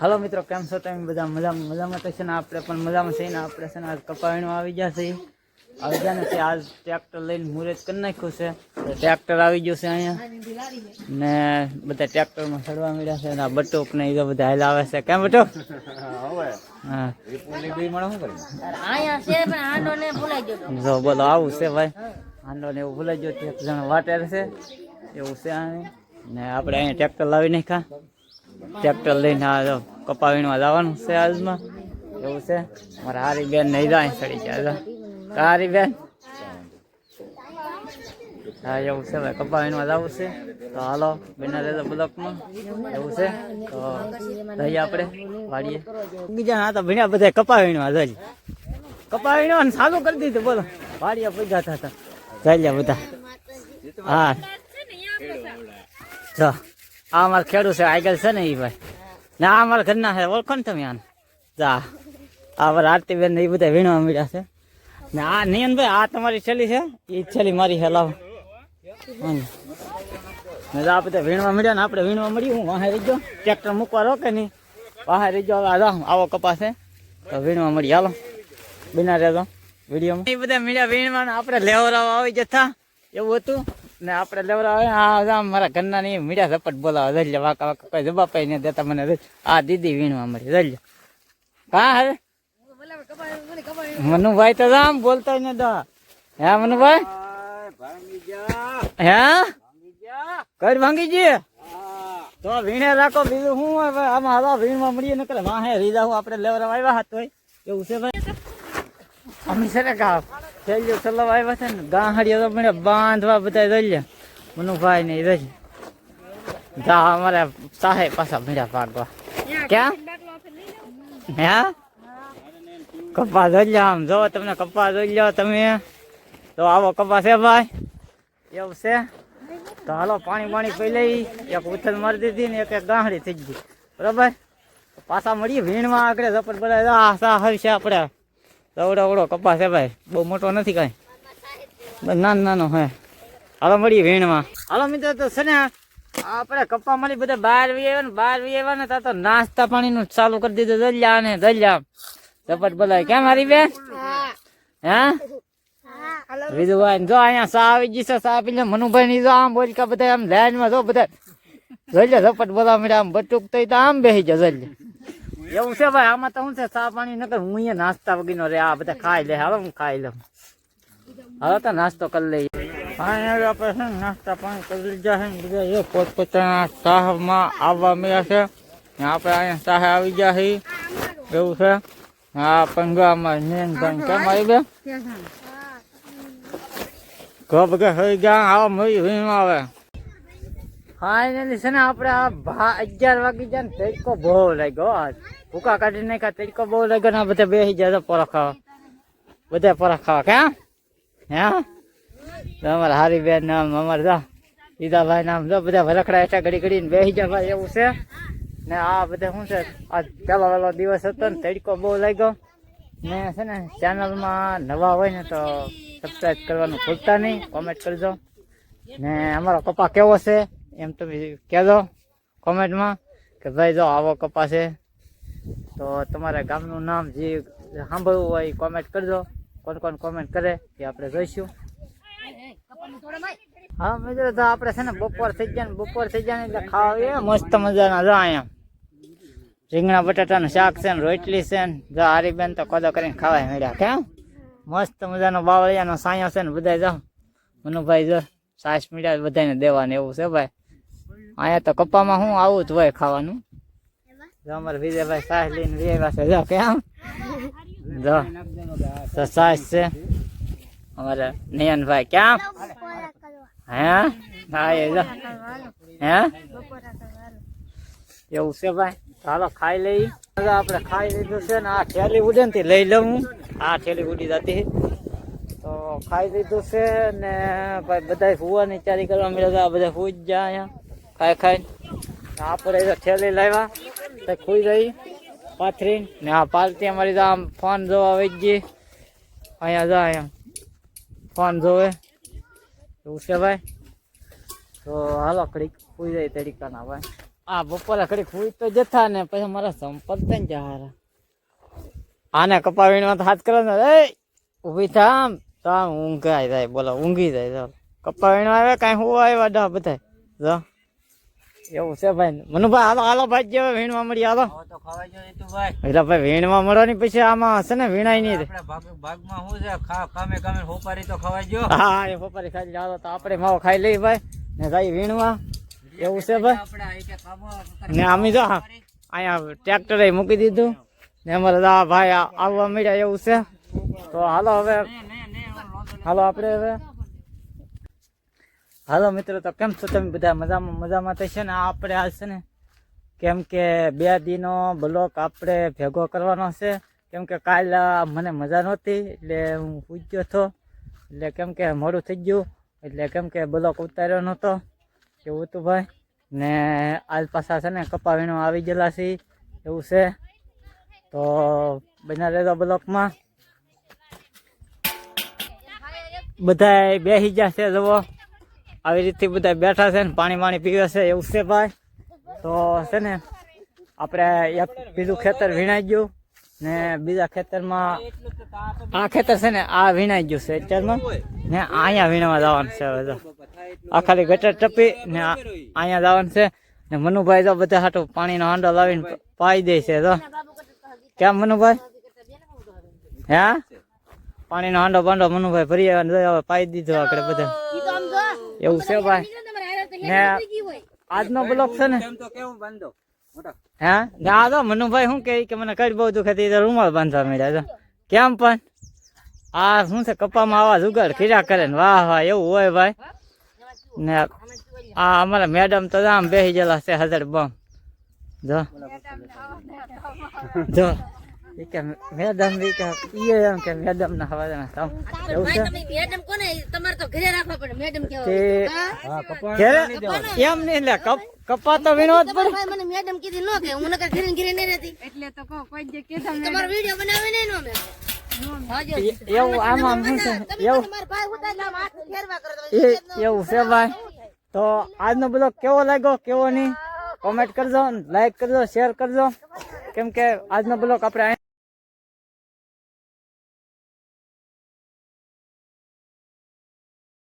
હાલો મિત્રો કેમ છો તમે? બધા મજામાં? મજામાં તો છે ને આપણે પણ મજામાં થઈને ને આપણે છે ને આજ કપાવીનું આવી ગયા છે આવી ગયા નથી આજ ટ્રેક્ટર લઈને મુહૂર્ત કરી નાખ્યું છે. તો ટ્રેક્ટર આવી ગયું છે અહીંયા. ને બધા ટ્રેક્ટરમાં ચડવા મળ્યા છે ને આ બટુક ને એ બધા હાલ આવે છે. કેમ બટુક? હા. આયા છે પણ આંડો ને ભૂલાઈ ગયો જો બોલો આવું છે ભાઈ. આંડો ને એવું ભૂલાઈ ગયો એક જણ વાટેર છે. એવું છે અહીં ને આપણે અહીંયા ટ્રેક્ટર લાવી નાખ્યા. ટ્રેક્ટર લઈને આ કપા કપાવીણમાં જવાનું છે આજમાં. એવું છે. મારા હારી બેન નહીં જાય ચડી ગયા હારી બેન હા, એવું છે ભાઈ, કપાવીણમાં જવું છે. તો હાલો, બેના રહેતો બ્લોકમાં. એવું છે. તો જઈએ આપણે, વાડીએ. બીજા હા તો ભણ્યા બધા કપાવીણમાં જઈએ કપાવીણમાં ચાલુ કરી દીધું, બોલો. વાડીએ પૈસા થતા. જઈએ બધા. હા. જો. આ અમારા ખેડૂત છે, આગળ છે ને એ ભાઈ. ના, અમારા ઘરના છે, ઓળખો ને તમે આને? જા. આ અમારા આરતીબેન ને એ બધા વીણવા મળ્યા છે. ને આ નિયનભાઈ આ તમારી છેલ્લી છે? એ છેલ્લી મારી છે, લાવો. આ બધા વીણવા મળ્યા ને આપણે વીણવા મળ્યું હું વાહે રહી ગયો. ટ્રેક્ટર મૂકવા રોકે નહીં? વાહે રહીજો આવો કપાસ છે. તો વીણવા મળી હાલો. બિના રહેજો. વિડીયોમાં. એ બધા મળ્યા વીણવાના. આપણે લેવરાવા આવી જતા. એવું હતું? ને આપણે લેવડાવે. આ મારા ઘરના ની મીડિયા ઝપટ બોલાવે. જલ્યા વાકા વાકા, કોઈ જવાબ નહીં દેતા મને. આ દીદી વીણવા મળી. જલ્યા કા હે મનુભાઈ તો આમ બોલતા ને દા. હે, મનુભાઈ? હે? કઈ ભાંગી જઈએ તો વીણે રાખો, બીજું શું હવે આમાં હાલો વીણમાં મળીએ, નકર વાહે રીધા હું આપણે લેવડાવ આવ્યા હતા એવું છે ભાઈ? અમે છે કા થેલીઓ આવ્યા છે ને, ગાહડીઓ તો મને બાંધવા બધા દલ્યા મનુભાઈ ને રજ જા, અમારે સાહેબ પાછા ભીડા ભાગવા. ક્યાં? હે? કપા દલ્યા આમ. જો, તમને કપા દલ્યો તમે. તો આવો કપા છે ભાઈ. એવું છે? તો હાલો, પાણી પાણી પી લઈ. એક ઉથલ મારી દીધી ને એક એક ગાંહડી થઈ ગઈ. બરાબર? પાછા મળીએ વીણમાં આગળ જપર બધા આ સા છે આપણે અવડો અવડો કપાસ છે ભાઈ. બહુ મોટો નથી કાંઈ. નાનો નાનો, હે. હાલો, મળીએ વીણમાં. હાલો, મિત્રો, તો છે ને, આપણે કપ્પા મળી બધા બહાર વી આવ્યા ને, બહાર વી આવ્યા ને, તા તો નાસ્તા પાણીનું ચાલુ કરી દીધું દલિયા ને દલિયા ઝપટ બોલાય કેમ મારી બેન? હે? વિધુભાઈ જો અહીંયા સા આવી ગઈ છે સા લે મનુભાઈ ની જો આમ બોલકા બધા આમ લાઈનમાં જો બધા. જલ્યા ઝપટ બોલા મળ્યા આમ બટુક થઈ તો આમ બેસી જાય જલ્યા એવું છે ભાઈ આમાં તો શું છે ચા પાણી નકર હું અહીંયા નાસ્તા વગીનો રે આ બધા ખાઈ લે હાલો હું ખાઈ લઉં. હવે તો નાસ્તો કરી લઈએ. ફાઇનલ આપણે છે ને નાસ્તા પાણી કરી લીધા છે બધા એ પોતપોતાના સાહમાં આવવા મળ્યા છે. આપણે અહીંયા સાહે આવી ગયા છીએ. એવું છે. હા પંગામાં નેન કેમ આવી બે ઘર બધા થઈ ગયા આવા મળી આવે. ફાઇનલી છે ને આપણે આ અગિયાર વાગી જાય ને તડકો બહુ લાગ્યો આજ ભૂકા કાઢી નાખ્યા તડકો બહુ લાગ્યો ને બધા બેસી જાય પરા ખાવા બધા પરા ખાવા કે હે? તો હારી બેન નામ અમારે જા દીદાભાઈ નામ જો બધા વરખડા એટલા ઘડી ઘડીને બેસી જાય ભાઈ, એવું છે. ને આ બધા શું છે? આ પેલો વેલો દિવસ હતો ને તડકો બહુ લાગ્યો. ને છે ને ચેનલમાં નવા હોય ને તો સબસ્ક્રાઈબ કરવાનું ભૂલતા નહીં કોમેન્ટ કરજો. ને અમારો પપ્પા કેવો છે? એમ તમે કહેજો કોમેન્ટમાં કે ભાઈ જો આવો કપા છે, તો તમારા ગામનું નામ જે સાંભળવું હોય એ કોમેન્ટ કરજો. કોણ કોણ કોમેન્ટ કરે એ આપણે જોઈશું. હા, મિત્રો, તો આપણે છે ને બપોર થઈ ગયા બપોર થઈ ગયા એટલે ખાવા મસ્ત મજાના જો અહીંયા. રીંગણા બટાટાનું શાક છે ને, રોટલી છે ને. જો હારીબેન તો કોદો કરીને ખાવાય મળ્યા. કેમ મસ્ત મજાનો બાવળિયાનો સાયો છે ને બધા જો. મનુભાઈ જો સાસ મીઠા બધાને દેવાને એવું છે, ભાઈ. અહીંયા તો કપ્પામાં શું આવું જ હોય ખાવાનું. જો અમારે વિજયભાઈ સાસ લઈને વિજયભાઈ છે. જો, કેમ? જો, તો સાસ છે. અમારે નયનભાઈ, કેમ? હે? હા, એ જો. હે? એવું છે ભાઈ? ચાલો ખાઈ લઈ. આપણે ખાઈ લીધું છે ને આ થેલી ઉડે ને લઈ લઉં હું. આ થેલી ઉડી જતી. તો ખાઈ લીધું છે ને ભાઈ બધા હુવાની તૈયારી કરવા મળ્યા હતા બધા હુઈ જ જાય અહીંયા. ખાઈ ખાઈ. આપણે થેલી લાવ્યા. તો ખુઈ જઈ પાથરી ને આ પાલતી અમારી તો આમ ફોન જોવા આવી ગઈ. અહીંયા જા અહીંયા ફોન જોવે. એવું છે ભાઈ? તો હાલો કડીક ખુઈ જાય તરીકાના ભાઈ. આ બપોરે ઘડી ખુઈ તો જથા ને પછી મારા સંપર્ક થાય ને જહારા આને કપા વીણવા હાથ કરો ને, એ, ઊભી થા આમ. તો આમ ઊંઘાઈ જાય, બોલો, ઊંઘી જાય, ચાલો. કપા વીણવા આવે, કાંઈ હું આવ્યા ડા બધા. જો. એવું છે ભાઈ. મનુભાઈ હાલો હાલો ભાઈ જેવા વીણવા મળી હાલો. એટલે ભાઈ વીણવા ની પછી આમાં હશે ને વીણાય નહીં. ભાગમાં શું છે? કામે કામે હોપારી તો ખવાઈ ગયો. હા એ હોપારી ખાઈ હાલો તો આપણે માવો ખાઈ લઈ ભાઈ. ને ભાઈ વીણવા. એવું છે ભાઈ. ને આમી જો અહીંયા ટ્રેક્ટરે મૂકી દીધું. ને અમારે દા ભાઈ આવવા મળ્યા એવું છે. તો હાલો હવે. હાલો આપણે હવે હાલો મિત્રો, તો કેમ છો તમે બધા? મજામાં મજામાં તો છે ને? આ આપણે આજ છે ને, કેમ કે બે દિનો બ્લોક આપણે ભેગો કરવાનો છે. કેમ કે કાલ મને મજા નહોતી, એટલે હું પૂજ્યો હતો. એટલે કેમ કે મોડું થઈ ગયું, એટલે કેમ કે બ્લોક ઉતાર્યો નહોતો. એવું હતું ભાઈ? ને આજ પાછા છે ને કપા વીણો આવી ગયેલા છે એવું છે. તો બના રહેજો બ્લોકમાં. બધા બેસી ગયા છે, જુઓ. આવી રીતથી બધા બેઠા છે ને, પાણી પાણી પીવે છે એવું છે ભાઈ. તો છે ને, આપણે એક બીજું ખેતર વીણાઈ ગયું ને બીજા ખેતરમાં આ ખેતર છે ને, આ વીણાઈ ગયું છે અત્યારમાં. ને અહીંયા વીણવા જવાનું છે હવે તો. આ ખાલી ગટર ટપી ને અહીંયા જવાનું છે. ને મનુભાઈ તો બધા હાટું પાણીનો હાંડો લાવીને પાઈ દે છે તો. કેમ મનુભાઈ? હે? પાણીનો હાંડો બાંડો મનુભાઈ ભરી હવે પાઈ દીધો આપણે બધા. એવું છે ભાઈ. ને આજનો બ્લોક છે ને? કેમ તો કેવું બાંધો? હે? ને આ તો મનુભાઈ શું કહે? કે મને કઈ બહુ દુખે તો રૂમાલ બાંધવા મળ્યા છે. કેમ પણ? આ શું છે કપામાં આવા જુગાડ ખીરા કરે ને. વાહ વાહ એવું હોય ભાઈ. ને આ અમારા મેડમ તો આમ બેસી ગયેલા છે હજાર બમ. જો. જો. કે મેડમ ઈ કે ઈ એમ કે મેડમ ના હવારે ના કામ એવું છે? તમે મેડમ કોને તમારે તો ઘરે રાખવા પડે મેડમ તે કેવા ઘેરે એમ નહીં લે કપ કપા તો વીણવો જ મને મેડમ કીધી ન કે હું નકર ઘરે ઘરે નહીં રહેતી. એટલે તો કોઈ જે કે તમારો વિડિયો બનાવે નહીં નો મેં. એવું આમાં શું એવું તમારા ભાઈ ઉતાર લાવ હાથ ફેરવા કરો તમે એ એવું છે ભાઈ. તો આજનો બ્લોગ કેવો લાગ્યો કેવો નહીં? કોમેન્ટ કરજો લાઈક કરજો શેર કરજો. કેમ કે આજનો બ્લોગ આપણે